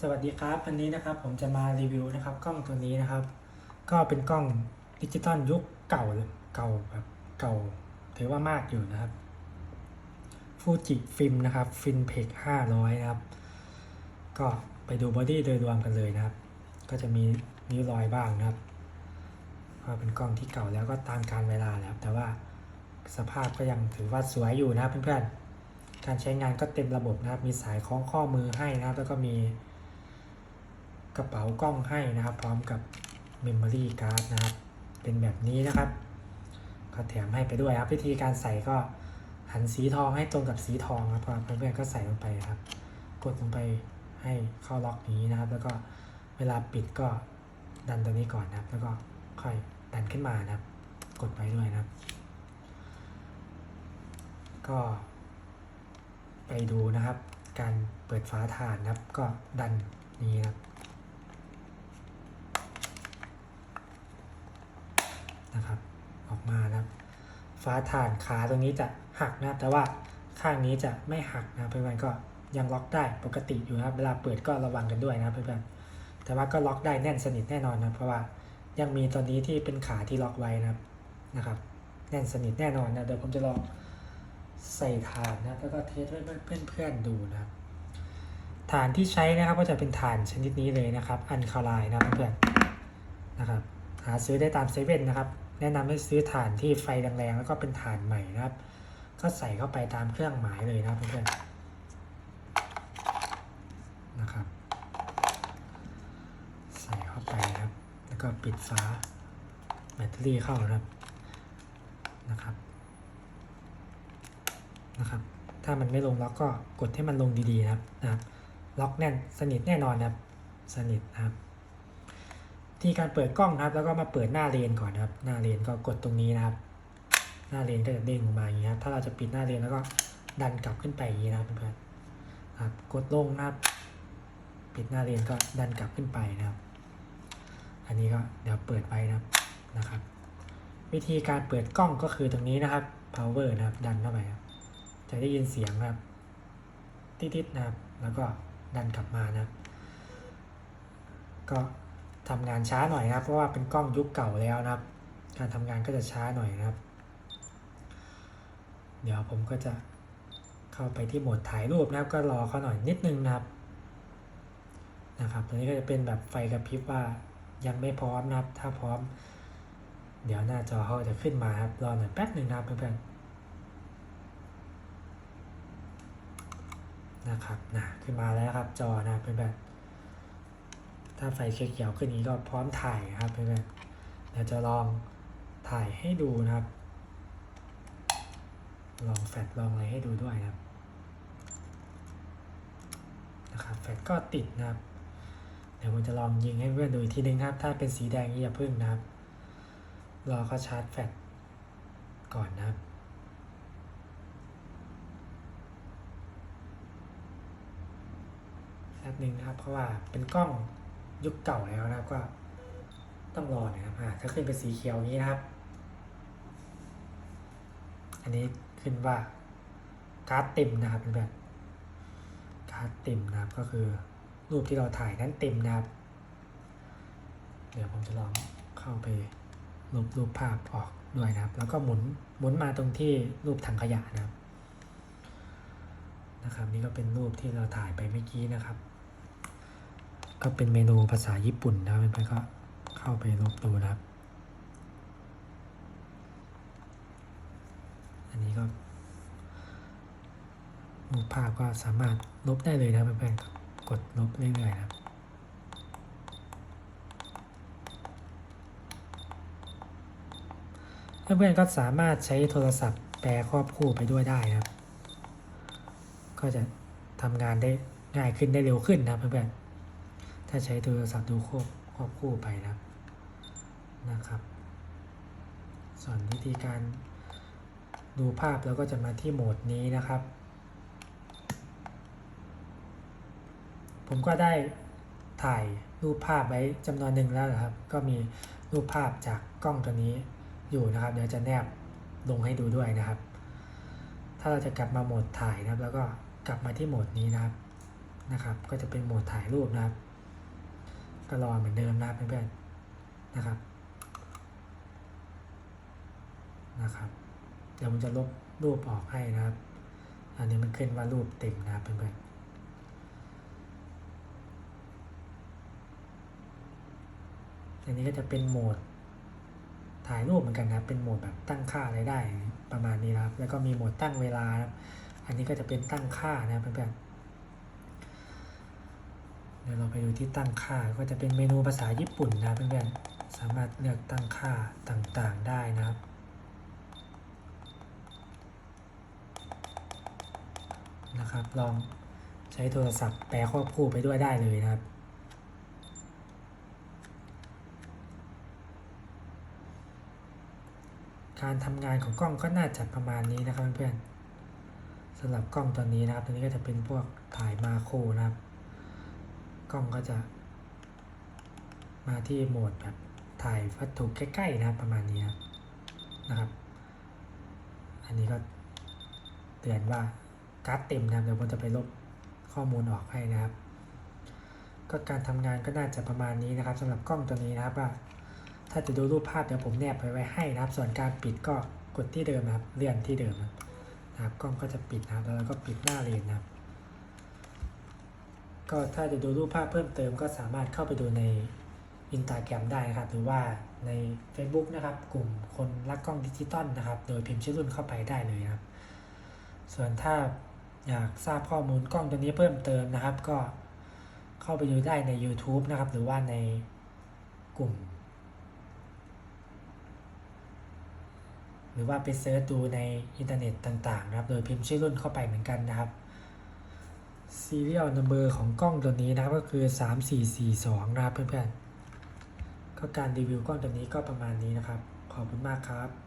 สวัสดีครับวันนี้นะครับผมจะมารีวิวนะครับกล้องตัวนี้นะครับ ก็เป็นกล้องดิจิตอลยุคเก่าเก่าแบบเก่าถือว่ามากอยู่นะครับฟูจิฟิล์มนะครับฟินเพก500นะครับ ก็ไปดูบอดี้โดยรวมกันเลยนะครับ ก็จะมีนิ้วรอยบ้างนะครับเพราะเป็นกล้องที่เก่าแล้วก็ตามการเวลาแล้วแต่ว่าสภาพก็ยังถือว่าสวยอยู่นะครับเพื่อนๆการใช้งานก็เต็มระบบนะครับมีสายคล้องข้อมือให้นะครับ แล้วก็มี กระเป๋ากล้องให้นะครับ พร้อมกับ Memory Card นะครับ เป็นแบบนี้นะครับ ก็แถมให้ไปด้วยครับ วิธีการใส่ก็หันสีทองให้ตรงกับสีทองครับพอเพื่อนๆก็ใส่ลงไปครับ กดลงไปให้เข้าล็อกนี้นะครับ แล้วก็เวลาปิดก็ดันตัวนี้ก่อนนะครับ แล้วก็ค่อยดันขึ้นมานะครับ กดไว้ด้วยนะครับ ก็ไปดูนะครับ การเปิดฝาถ่านนะครับ ก็ดันนี้นะครับ นะครับ ออกมานะครับฟ้าถ่านขาตรงนี้จะหักนะแต่ว่าข้างนี้จะไม่หักนะเพื่อนๆก็ยังล็อกได้ปกติอยู่นะครับเวลาเปิดก็ระวังกันด้วยนะเพื่อนๆแต่ว่าก็ล็อกได้แน่นสนิทแน่นอนนะเพราะว่ายังมีตัวนี้ที่เป็นขาที่ล็อกไว้นะครับนะครับ แน่นสนิทแน่นอนนะเดี๋ยวผมจะลองใส่ฐานนะแล้วก็เทสให้เพื่อนๆดูนะครับฐานที่ใช้นะครับก็จะเป็นฐานชนิดนี้เลยนะครับ อันคาลน์นะเพื่อนๆนะครับ หาซื้อได้ตามเซเว่นนะครับ แนะนำให้ซื้อถ่านที่ไฟแรงๆแล้วก็เป็นถ่านใหม่นะครับ ก็ใส่เข้าไปตามเครื่องหมายเลยนะเพื่อนๆนะครับ ใส่เข้าไปครับ แล้วก็ปิดฝาแบตเตอรี่เข้านะครับนะครับนะครับ ถ้ามันไม่ลงล็อกก็กดให้มันลงดีๆนะครับนะครับ ล็อกแน่นสนิทแน่นอนนะครับ สนิทนะครับ ที่การเปิดกล้องนะครับ แล้วก็มาเปิดหน้าเลนก่อนนะครับ หน้าเลนก็กดตรงนี้นะครับ หน้าเลนก็จะเด้งออกมาอย่างนี้ครับถ้าเราจะปิดหน้าเลนแล้วก็ดันกลับขึ้นไปอย่างนี้นะครับเพื่อนครับกดลงนะครับปิดหน้าเลนก็ดันกลับขึ้นไปนะครับ อันนี้ก็เดี๋ยวเปิดไว้นะครับนะครับ วิธีการเปิดกล้องก็คือตรงนี้นะครับ power นะครับ ดันเข้าไปครับจะได้ยินเสียงนะครับติดๆนะครับ แล้วก็ดันกลับมานะครับ ก็ ทำงานช้าหน่อยนะครับ เพราะว่าเป็นกล้องยุคเก่าแล้วนะครับ การทำงานก็จะช้าหน่อยนะครับ เดี๋ยวผมก็จะเข้าไปที่โหมดถ่ายรูปนะครับ ก็รอเขาหน่อยนิดนึงนะครับ นะครับตัวนี้ก็จะเป็นแบบไฟกระพริบว่ายังไม่พร้อมนะครับ ถ้าพร้อม เดี๋ยวหน้าจอเขาจะขึ้นมาครับ รอหน่อยแป๊บหนึ่งนะครับเพื่อนๆนะครับนะขึ้นมาแล้วครับจอนะเพื่อนๆ ถ้าไฟเขียวขึ้นนี้ก็พร้อมถ่ายครับเพื่อนๆเดี๋ยวจะลองถ่ายให้ดูนะครับ ลองแฟลชลองอะไรให้ดูด้วยนะครับนะครับแฟลชก็ติดนะครับ เดี๋ยวผมจะลองยิงให้เพื่อนดูอีกทีนึงครับ ถ้าเป็นสีแดงอย่าพึ่งนะครับ รอเขาชาร์จแฟลชก่อนนะครับแป๊บนึงนะครับ เพราะว่าเป็นกล้อง ยุคเก่าแล้วนะครับก็ต้องรอน่ยนะครับถ้าขึ้นเป็นสีเขียวนี้นะครับ อันนี้ขึ้นว่าการ์ดเต็มนะครับเป็นแบบการ์ดเต็มนะครับก็คือรูปที่เราถ่ายนั้นเต็มนะครับ เดี๋ยวผมจะลองเข้าไปลบรูปภาพออกด้วยนะครับ แล้วก็หมุนหมุนมาตรงที่รูปถังขยะนะครับนะครับ นี่ก็เป็นรูปที่เราถ่ายไปเมื่อกี้นะครับ ก็เป็นเมนูภาษาญี่ปุ่นนะเพื่อนๆก็เข้าไปลบดูนะครับ อันนี้ก็รูปภาพก็สามารถลบได้เลยนะเพื่อนๆกดลบเรื่อยๆนะครับเพื่อนๆก็สามารถใช้โทรศัพท์แปลครอบคู่ไปด้วยได้นะครับ ก็จะทำงานได้ง่ายขึ้นได้เร็วขึ้นนะเพื่อนๆ ถ้าใช้โทรศัพท์ดูควบควบคู่ไปนะนะครับ ส่วนวิธีการดูภาพเราก็จะมาที่โหมดนี้นะครับ ผมก็ได้ถ่ายรูปภาพไว้จำนวนหนึ่งแล้วนะครับ ก็มีรูปภาพจากกล้องตัวนี้อยู่นะครับ เดี๋ยวจะแนบลงให้ดูด้วยนะครับ ถ้าเราจะกลับมาโหมดถ่ายนะครับ แล้วก็กลับมาที่โหมดนี้นะครับนะครับ ก็จะเป็นโหมดถ่ายรูปนะครับ ก็รอเหมือนเดิมนะเพื่อนๆนะครับนะครับ เดี๋ยวมันจะลบรูปออกให้นะครับ อันนี้มันขึ้นว่ารูปเต็มนะครับเพื่อนๆอันนี้ก็จะเป็นโหมดถ่ายรูปเหมือนกันนะครับ เป็นโหมดแบบตั้งค่าอะไรได้ประมาณนี้นะครับ แล้วก็มีโหมดตั้งเวลานะครับ อันนี้ก็จะเป็นตั้งค่านะครับเพื่อนๆ เดี๋ยวเราไปดูที่ตั้งค่าก็จะเป็นเมนูภาษาญี่ปุ่นนะเพื่อนๆ สามารถเลือกตั้งค่าต่างๆได้นะครับ นะครับ ลองใช้โทรศัพท์แปลควบคู่ไปด้วยได้เลยนะครับการทำงานของกล้องก็น่าจะประมาณนี้นะครับเพื่อนๆสำหรับกล้องตัวนี้นะครับ ตัวนี้ก็จะเป็นพวกถ่ายมาโครนะครับ กล้องก็จะมาที่โหมดแบบถ่ายวัตถุใกล้ๆนะครับประมาณนี้นะครับ อันนี้ก็เตือนว่าการ์ดเต็มนะเดี๋ยวผมจะไปลบข้อมูลออกให้นะครับ ก็การทำงานก็น่าจะประมาณนี้นะครับสำหรับกล้องตัวนี้นะครับว่า ถ้าจะดูรูปภาพเดี๋ยวผมแนบไปไว้ให้นะครับ ส่วนการปิดก็กดที่เดิมนะครับ เลื่อนที่เดิมนะครับกล้องก็จะปิดนะครับแล้วก็ปิดหน้าเลนนะครับ ก็ถ้าจะดูรูปภาพเพิ่มเติมก็สามารถเข้าไปดูในอินตาแกรมได้ครับ หรือว่าใน Facebook นะครับ กลุ่มคนรักกล้องดิจิตอลนะครับ โดยพิมพ์ชื่อรุ่นเข้าไปได้เลยครับ ส่วนถ้าอยากทราบข้อมูลกล้องตัวนี้เพิ่มเติมนะครับ ก็เข้าไปดูได้ใน YouTube นะครับ หรือว่าในกลุ่ม หรือว่าไปเซิร์ชดูในอินเทอร์เน็ตต่างๆนะครับ โดยพิมพ์ชื่อรุ่นเข้าไปเหมือนกันนะครับ ซีเรียลนัมเบอร์ของกล้องตัวนี้นะครับก็คือ 3442 นะครับเพื่อนๆก็การรีวิวกล้องตัวนี้ก็ประมาณนี้นะครับ ขอบคุณมากครับ